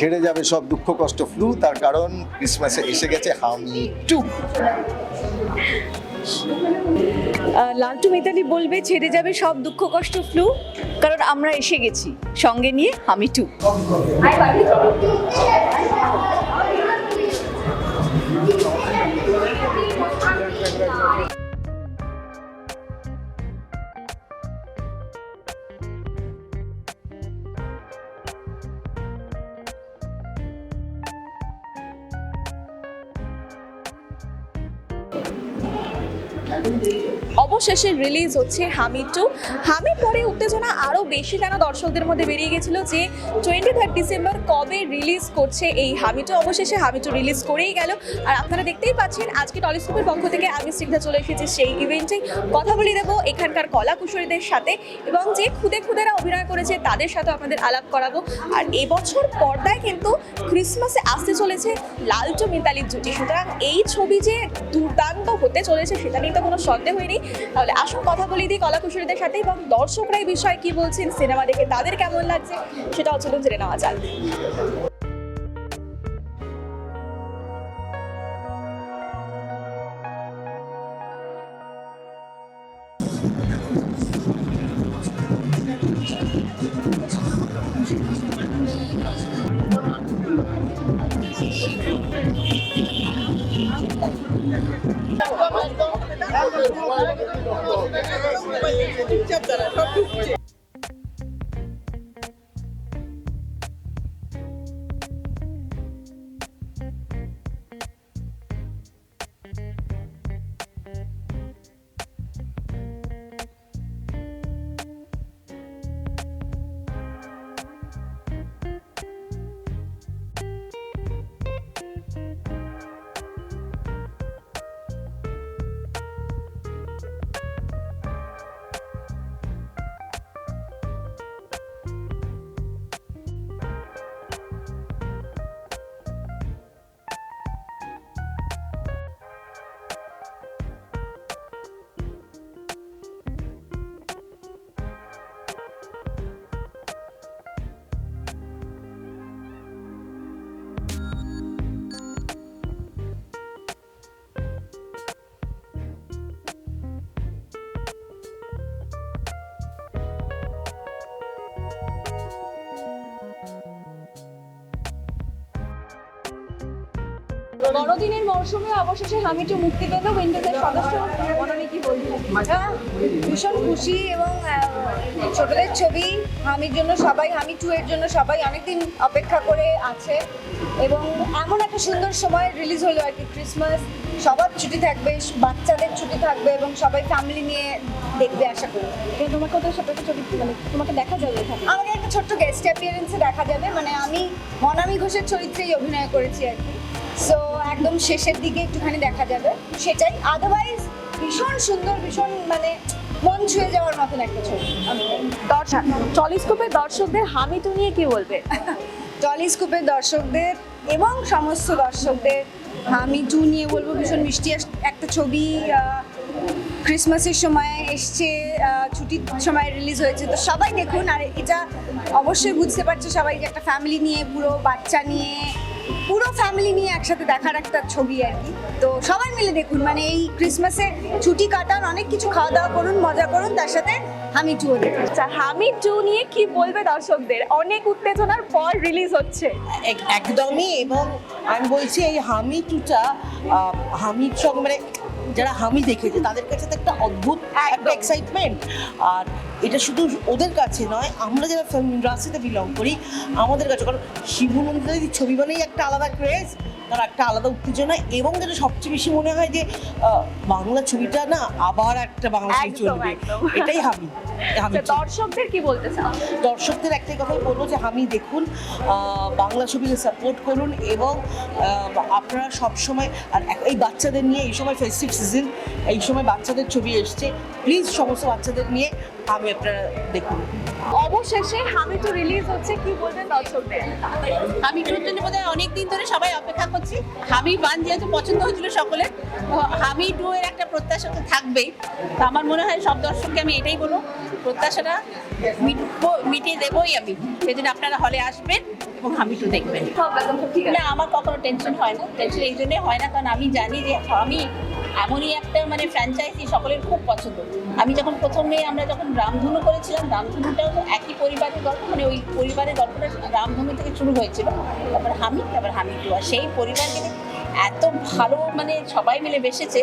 ছেড়ে যাবে সব দুঃখ কষ্ট ফ্লু তার কারণ ক্রিসমাসে এসে গেছে হামি টু। লালটু মিতালি বলবে ছেড়ে যাবে সব দুঃখ কষ্ট ফ্লু কারণ আমরা এসে গেছি। সঙ্গে নিয়ে হামি টু। Indeed. অবশেষে রিলিজ হচ্ছে হামি টু। হামির পরে উত্তেজনা আরও বেশি যেন দর্শকদের মধ্যে বেরিয়ে গেছিল যে টোয়েন্টি থার্ড ডিসেম্বর কবে রিলিজ করছে এই হামি টু? অবশেষে হামি টু রিলিজ করেই গেল। আর আপনারা দেখতেই পাচ্ছেন, আজকে টলিস্কোপের পক্ষ থেকে আমি স্নিগ্ধা চলে এসেছি সেই ইভেন্টে কথা বলে দেবো এখানকার কলা কুশলীদের সাথে এবং যে খুদে খুদেরা অভিনয় করেছে তাদের সাথে আপনাদের আলাপ করাবো। আর এবছর পর্দায় কিন্তু ক্রিসমাসে আসতে চলেছে লালটু মিতালির জুটি। সুতরাং এই ছবি যে দুর্দান্ত হতে চলেছে সেটা নিয়ে তো কোনো সন্দেহই নেই। তাহলে আসুন কথা বলি দিই কলাকুশলীদের সাথে এবং দর্শকরা এই বিষয়ে কি বলছেন, সিনেমা দেখে তাদের কেমন লাগছে, সেটাও চলুন জেনে নেওয়া যাক। that I hope বড়দিনের মরশুমে অবশেষে হামিটু মুক্তি পেল। উইন্ডোজের সদস্য মননে কি বলবেন হ্যাঁ, ভীষণ খুশি এবং ছোটদের ছবি হামির জন্য সবাই হামি টু এর জন্য সবাই অনেকদিন অপেক্ষা করে আছে। এবং এমন একটা সুন্দর সময় রিলিজ হলো আর কি ক্রিসমাস সবার ছুটি থাকবে বাচ্চাদের ছুটি থাকবে এবং সবাই ফ্যামিলি নিয়ে দেখবে আশা করি। তোমাকে তো ছোট ছবি মানে তোমাকে দেখা যাবে আমাকে একটা ছোট্ট গেস্ট অ্যাপিয়ারেন্সে দেখা যাবে মানে আমি মনামি ঘোষের চরিত্রেই অভিনয় করেছি আর কি। সো একদম শেষের দিকে একটুখানি দেখা যাবে। সেটাই। আদারওয়াইজ ভীষণ সুন্দর ভীষণ মানে মন ছুঁয়ে যাওয়ার মতন একটা ছবি। দর্শক টলিস্কোপের দর্শকদের হামিটু নিয়ে কি বলবে? টলিস্কোপের দর্শকদের এবং সমস্ত দর্শকদের আমি টু নিয়ে বলব। ভীষণ মিষ্টি একটা ছবি ক্রিসমাসের সময় এসছে ছুটির সময় রিলিজ হয়েছে। তো সবাই দেখুন আর এটা অবশ্যই বুঝতে পারছ সবাই যে একটা ফ্যামিলি নিয়ে পুরো বাচ্চা নিয়ে পুরো ফ্যামিলি নিয়ে একসাথে দেখার একটা ছবি আর কি। তো সবাই মিলে দেখুন মানে এই ক্রিসমাসে ছুটি কাটান অনেক কিছু খাওয়া দাওয়া করুন মজা করুন তার সাথে টুও দেখুন আচ্ছা হামি টু নিয়ে কি বলবে দর্শকদের? অনেক উত্তেজনার পর রিলিজ হচ্ছে। এক- একদমই এবং আমি বলছি এই হামি টুটা হামির সঙ্গে মানে যারা হামি দেখেছে তাদের কাছে তো একটা অদ্ভুত একটা এক্সাইটমেন্ট আর এটা শুধু ওদের কাছে নয় আমরা যারা ফিল্ম ইন্ডাস্ট্রিতে বিলং করি আমাদের কাছে কারণ শিবু নন্দিতাদির ছবি মানেই একটা আলাদা ক্রেজ তার একটা আলাদা উত্তেজনা এবং যেটা সবচেয়ে বেশি মনে হয় যে বাংলা ছবিটা না আবার একটা বাংলা ছবি চলবে। এটাই হামি হামি আচ্ছা, দর্শকদের কি বলতে চাও? দর্শকদের একটাই কথাই বলব যে আমি দেখুন বাংলা ছবিকে সাপোর্ট করুন এবং আপনারা সব সময় আর এই বাচ্চাদের নিয়ে এই সময় ফেস্টিভ সিজন এই সময় বাচ্চাদের ছবি এসছে প্লিজ সমস্ত বাচ্চাদের নিয়ে আমি আপনারা দেখুন অবশেষে হামি টু রিলিজ হচ্ছে কি বলবেন দর্শকদের? আমি টুর জন্য বোধহয় অনেক দিন ধরে সবাই অপেক্ষা করছি। হামি ওয়ান যেহেতু পছন্দ হয়েছিল সকলের তো হামি টু এর একটা প্রত্যাশা তো থাকবেই। তো আমার মনে হয় সব দর্শককে আমি এটাই বলব প্রত্যাশাটা মিটিয়ে দেবোই আমি। জন্য আপনারা হলে আসবেন এবং হামি টু দেখবেন। না আমার কখনো টেনশন হয় না। টেনশন এই জন্যই হয় না কারণ আমি জানি যে আমি এমনই একটা মানে ফ্র্যাঞ্চাইজি সকলের খুব পছন্দ। আমি যখন প্রথমে আমরা যখন রামধনু করেছিলাম রামধনুটাও তো একই পরিবারের গল্প মানে ওই পরিবারের গল্পটা রামধনু থেকে শুরু হয়েছিল। তারপর হামি তারপর হামি টু আর সেই পরিবার মিলে এত ভালো মানে সবাই মিলে বেসেছে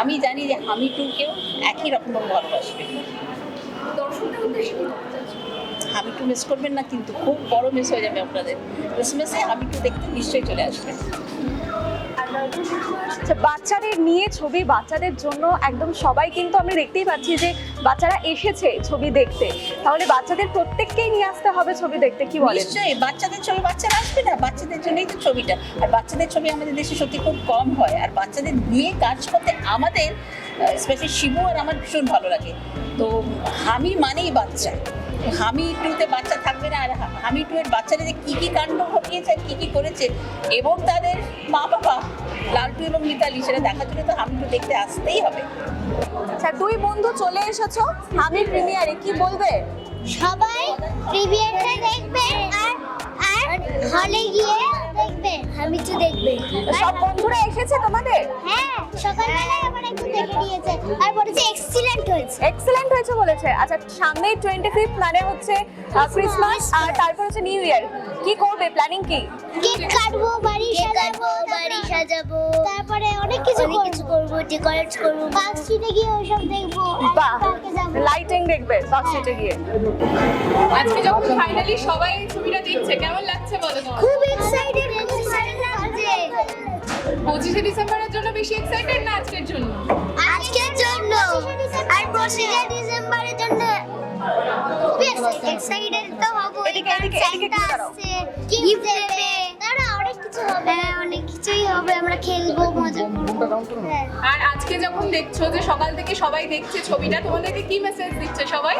আমি জানি যে হামি টুকেও একই রকম ভালোবাসবে হামি টু মিস করবেন না কিন্তু খুব বড় মিস হয়ে যাবে আপনাদের। ক্রিসমাসে হামি টু দেখতে নিশ্চয়ই চলে আসবেন বাচ্চাদের নিয়ে ছবি বাচ্চাদের জন্য একদম সবাই কিন্তু আমরা দেখতেই পাচ্ছি যে বাচ্চারা এসেছে ছবি দেখতে। তাহলে বাচ্চাদের প্রত্যেককেই নিয়ে আসতে হবে ছবি দেখতে, কি বলে বাচ্চাদের ছবি বাচ্চারা আসবে না, বাচ্চাদের জন্যই তো ছবিটা। আর বাচ্চাদের ছবি আমাদের দেশে সত্যি খুব কম হয়, আর বাচ্চাদের নিয়ে কাজ করতে আমাদের স্পেশালি শিবু আর আমার ভীষণ ভালো লাগে। তো আমি মানেই বাচ্চা। হামি টুতে বাচ্চা থাকবে না আর হামি টু এর বাচ্চারা যে কী কী কাণ্ড ঘটিয়েছে আর কী কী করেছে এবং তাদের মা বাবা লালটু এবং মিতালি সেটা দেখার জন্য তো হামি টু দেখতে আসতেই হবে। আচ্ছা দুই বন্ধু চলে এসেছ হামি প্রিমিয়ারে কি বলবে? সবাই প্রিমিয়ারটা দেখবে আর আর হলে গিয়ে দেখবে আমি তো দেখবে। সব বন্ধুরা এসেছে তোমাদের? হ্যাঁ সকালবেলায় আমার একটু দেখে নিয়েছে। আর বলেছে এক্সিলেন্ট হয়েছে। এক্সেলেন্ট হয়েছে বলেছে। আচ্ছা সামনেই টোয়েন্টি ফিফথ মানে হচ্ছে ক্রিসমাস আর তারপর হচ্ছে নিউ ইয়ার কি করবে? প্ল্যানিং কি? কেক কাটবো বাড়ি সাজাবো বাড়ি সাজাবো। তারপরে অনেক কিছু অনেক কিছু করব ডেকোরেট করব। পার্ক স্ট্রিটে গিয়ে ওইসব দেখব। বাহ লাইটিং দেখবে পার্ক স্ট্রিটে গিয়ে। আজকে যখন ফাইনালি সবাই ছবিটা দেখছে কেমন লাগছে বলো খুব এক্সাইটেড খুব এক্সাইটেড লাগছে পঁচিশে ডিসেম্বরের জন্য বেশি এক্সাইটেড না আজকের জন্য? আজকের জন্য। আর পঁচিশে ডিসেম্বরের জন্য এক্সাইটেড তো হব। এদিকে, এদিকে, এদিকে গিফট দেবে। তারা অনেক কিছু হবে। হ্যাঁ অনেক কিছুই হবে। আমরা খেলব মজা করব। হ্যাঁ আর আজকে যখন দেখছ যে সকাল থেকে সবাই দেখছে ছবিটা তোমাদেরকে কি মেসেজ দিচ্ছে সবাই?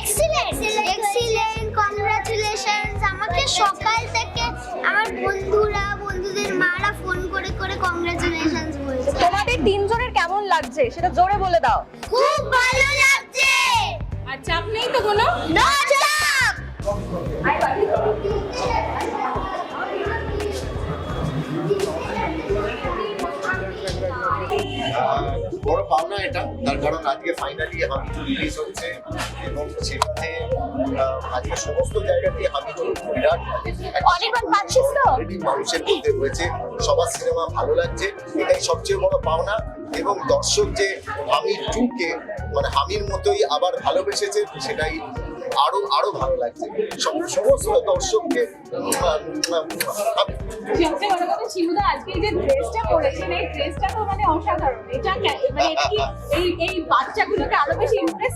এক্সিলেন্ট এক্সিলেন্ট কংগ্রাচুলেশনস আমাকে সকাল থেকে আমার বন্ধুরা বন্ধুদের মারা ফোন করে করে কংগ্রাচুলেশনস বলছে। তোমাদের তিনজনের কেমন লাগছে? সেটা জোরে বলে দাও। খুব ভালো লাগছে। আর চাপ নেই তো কোনো? নো কারণ আজকে ফাইনালি হামিদুর রিলিজ হচ্ছে এবং আহ, আজকে সমস্ত জায়গাতে হামিদুর বিরাট অনির্বাণ পাচ্ছিস তো? মানুষের মধ্যে রয়েছে সবার সিনেমা ভালো লাগছে এটাই সবচেয়ে বড় পাওনা এবং দর্শক যে হামি টুকে মানে হামির মতোই আবার ভালোবেসেছে সেটাই আরও আরও ভালো লাগছে। সমস্ত দর্শককে ড্রেসটা এই ড্রেসটা তো মানে অসাধারণ। এটা মানে এই এই বাচ্চাগুলোকে আরও বেশি ইমপ্রেস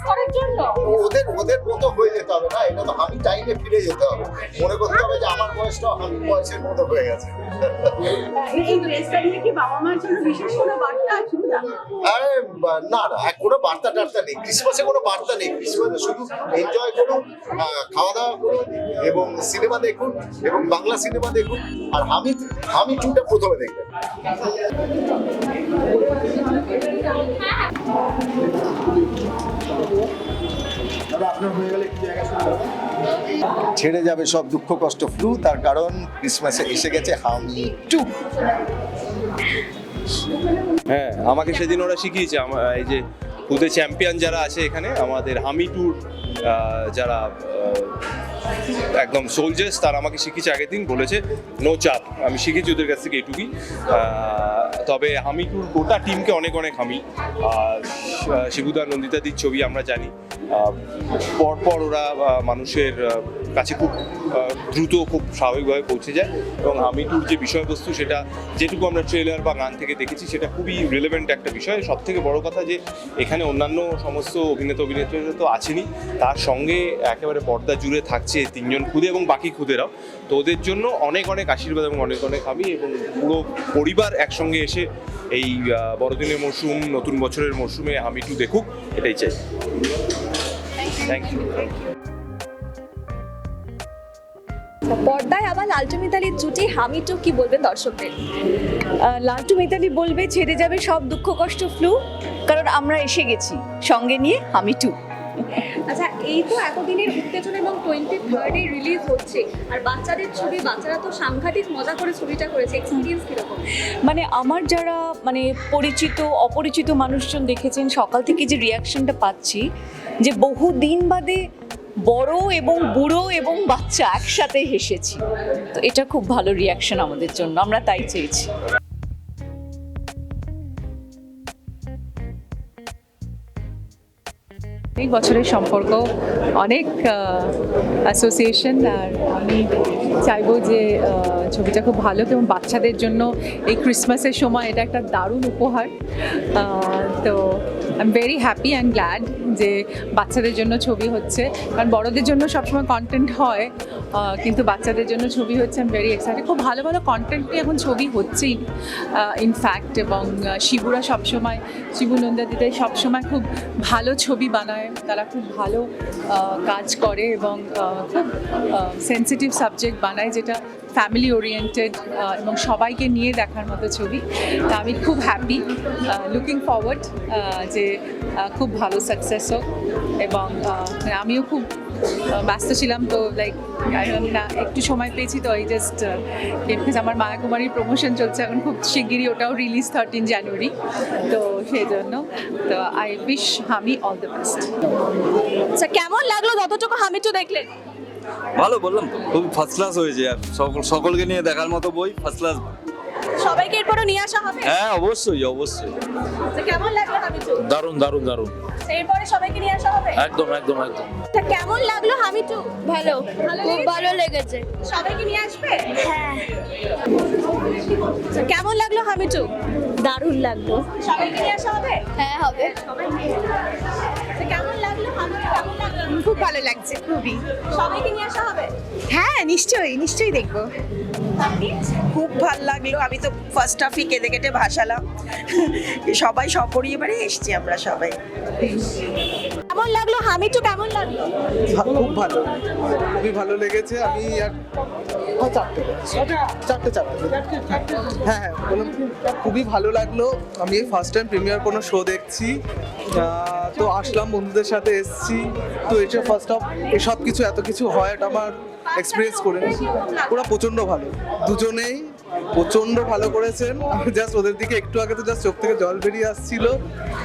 টাইমে ফিরে যেতে হবে। মনে করতে হবে যে আমার বয়সটা আমি বয়সের মতো হয়ে গেছে। এই ড্রেসটা নিয়ে কি বাবা মার জন্য বিশেষ কোনো বার্তা আছে আরে না না এক কোনো বার্তা টার্তা নেই। ক্রিসমাসে কোনো বার্তা নেই। ক্রিসমাসে শুধু এনজয় করুন খাওয়া দাওয়া করুন এবং সিনেমা দেখুন এবং বাংলা সিনেমা দেখুন। আর আমি আমি টুটা প্রথমে দেখবেন ছেড়ে যাবে সব দুঃখ, কষ্ট ফ্লু তার কারণ ক্রিসমাসে এসে গেছে হামি টু। হ্যাঁ আমাকে সেদিন ওরা শিখিয়েছে এই যে খুদে চ্যাম্পিয়ন যারা আছে এখানে, আমাদের হামি টুর যারা একদম সোলজার্স তারা আমাকে শিখিয়েছে আগের দিন, বলেছে নো চাপ, আমি শিখেছি ওদের কাছ থেকে এটুকুই। তবে হামি গোটা টিমকে অনেক অনেক হামি শিবুদা নন্দিতাদির ছবি আমরা জানি। পরপর ওরা মানুষের কাছে খুব দ্রুত খুব স্বাভাবিকভাবে পৌঁছে যায়। এবং হামি ট্যুর যে বিষয়বস্তু, সেটা যেটুকু আমরা ট্রেলার বা গান থেকে দেখেছি, সেটা খুবই রিলেভেন্ট একটা বিষয়। সব থেকে বড় কথা যে, এখানে অন্যান্য সমস্ত অভিনেতা অভিনেত্রীরা তো আছেনই। তার সঙ্গে একেবারে পর্দা জুড়ে থাকছে। তিনজন খুদে এবং বাকি খুদেরাও। তো ওদের জন্য অনেক অনেক আশীর্বাদ এবং অনেক অনেক আমি এবং পুরো পরিবার একসঙ্গে এসে এই বড়দিনের মরশুম নতুন বছরের মরশুমে আমি একটু দেখুক এটাই চাই। থ্যাংক ইউ পর্দায় আবার লালটু মিতালির জুটি হামি টু কি বলবেন দর্শকদের? লালটু মিতালি বলবে ছেড়ে যাবে সব দুঃখ কষ্ট ফ্লু কারণ আমরা এসে গেছি। সঙ্গে নিয়ে হামিটু। টু আচ্ছা এই তো এতদিনের উত্তেজনা এবং টোয়েন্টি থার্ডে রিলিজ হচ্ছে, আর বাচ্চাদের ছবি, বাচ্চারা তো সাংঘাতিক মজা করে ছবিটা করেছে এক্সপিরিয়েন্স কীরকম? মানে আমার যারা মানে পরিচিত, অপরিচিত মানুষজন দেখেছেন, সকাল থেকে যে রিয়াকশনটা পাচ্ছি, যে বহু দিন বাদে বড় এবং বুড়ো এবং বাচ্চা একসাথে হেসেছি। তো এটা খুব ভালো রিয়াকশন আমাদের জন্য, আমরা তাই চেয়েছি। অনেক বছরের সম্পর্ক অনেক অ্যাসোসিয়েশন আর আমি চাইব যে ছবিটা খুব ভালো এবং বাচ্চাদের জন্য এই ক্রিসমাসের সময় এটা একটা দারুণ উপহার। তো I am very happy and glad যে বাচ্চাদের জন্য ছবি হচ্ছে। কারণ বড়দের জন্য সবসময় কন্টেন্ট হয় কিন্তু বাচ্চাদের জন্য ছবি হচ্ছে আই এম ভেরি এক্সাইটেড খুব ভালো ভালো কন্টেন্ট নিয়ে এখন ছবি হচ্ছেই ইনফ্যাক্ট এবং শিবুরা সবসময়, শিবু নন্দাদিদের সবসময় খুব ভালো ছবি বানায়। তারা খুব ভালো কাজ করে এবং খুব সেন্সিটিভ সাবজেক্ট বানায়, যেটা ফ্যামিলি ওরিয়েন্টেড এবং সবাইকে নিয়ে দেখার মতো ছবি। তা আমি খুব হ্যাপি লুকিং ফরওয়ার্ড যে খুব ভালো সাকসেস হোক। এবং মানে আমিও খুব ব্যস্ত ছিলাম তো লাইক না একটু সময় পেয়েছি তো এই জাস্ট বিকজ আমার মায়াকুমারীর প্রমোশন চলছে এখন খুব শিগগিরই, ওটাও রিলিজ থার্টিন জানুয়ারি তো, সেই জন্য, তো I wish Haami all the best আচ্ছা কেমন লাগল? যতটুকু টু দেখলেন। ভালো বললাম তো। খুব ফার্স্ট ক্লাস হয়েছে আর সকল সকলকে নিয়ে দেখার মতো বই ফার্স্ট ক্লাস সবাইকে এরপরও নিয়ে আসা হবে? হ্যাঁ অবশ্যই অবশ্যই। আচ্ছা, কেমন লাগল হামি টু দারুণ দারুণ দারুণ। এরপরে সবাইকে নিয়ে আসা হবে? একদম একদম একদম। আচ্ছা, কেমন লাগল হামি টু ভালো খুব ভালো লেগেছে। সবাইকে নিয়ে আসবে? হ্যাঁ। আচ্ছা, কেমন লাগল হামি টু দারুণ লাগল। সবাইকে নিয়ে আসা হবে? হ্যাঁ হবে। আচ্ছা, কেমন লাগল হামি টু কেমন লাগল খুব ভালো লাগছে খুবই। সবাইকে নিয়ে আসা হবে? হ্যাঁ নিশ্চয়ই নিশ্চয়ই দেখব। খুব ভালো লাগল আমি তো ফার্স্ট হাফই কেঁদে কেটে ভাসালাম। সবাই সপরিবারে এসছি আমরা সবাই। কেমন লাগল? হামিটু কেমন লাগল? খুব ভালো খুবই ভালো লেগেছে। আমি আর হ্যাঁ, চারটে চারটে চারটে। হ্যাঁ হ্যাঁ বললাম খুবই ভালো লাগল। আমি এই ফার্স্ট টাইম প্রিমিয়ার কোনো শো দেখছি। তো আসলাম বন্ধুদের সাথে এসছি। তো এটা ফার্স্ট অফ এসব কিছু এত কিছু হয় এটা আমার এক্সপিরিয়েন্স করে ওরা প্রচণ্ড ভালো। দুজনেই প্রচণ্ড ভালো করেছেন। জাস্ট ওদের দিকে একটু আগে তো জাস্ট চোখ থেকে জল বেরিয়ে আসছিল।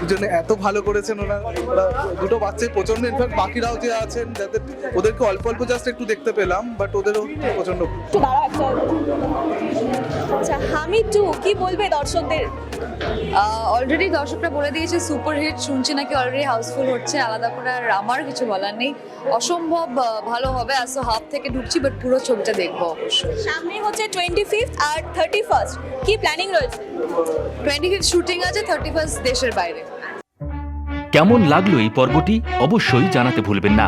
জন্য এত ভালো করেছেন ওরা। ওরা দুটো বাচ্চাই প্রচণ্ড ইনফ্যাক্ট বাকিরাও যে আছেন, যাদের ওদেরকে অল্প অল্প জাস্ট একটু দেখতে পেলাম বাট ওদেরও একটা আচ্ছা হামি টু, কি বলবে দর্শকদের? অলরেডি দর্শকরা বলে দিয়েছে সুপারহিট শুনছি নাকি অলরেডি হাউসফুল হচ্ছে আলাদা করে আর আমার কিছু বলার নেই। অসম্ভব ভালো হবে আসো হাফ থেকে ঢুকছি বাট পুরো ছবিটা দেখব অবশ্যই সামনে হচ্ছে টোয়েন্টি ফিফথ আর থার্টি ফার্স্ট কি প্ল্যানিং রয়েছে? টোয়েন্টি ফিফথ শুটিং আছে থার্টি ফার্স্ট দেশের বাইরে। কেমন লাগল এই পর্বটি? অবশ্যই জানাতে ভুলবেন না।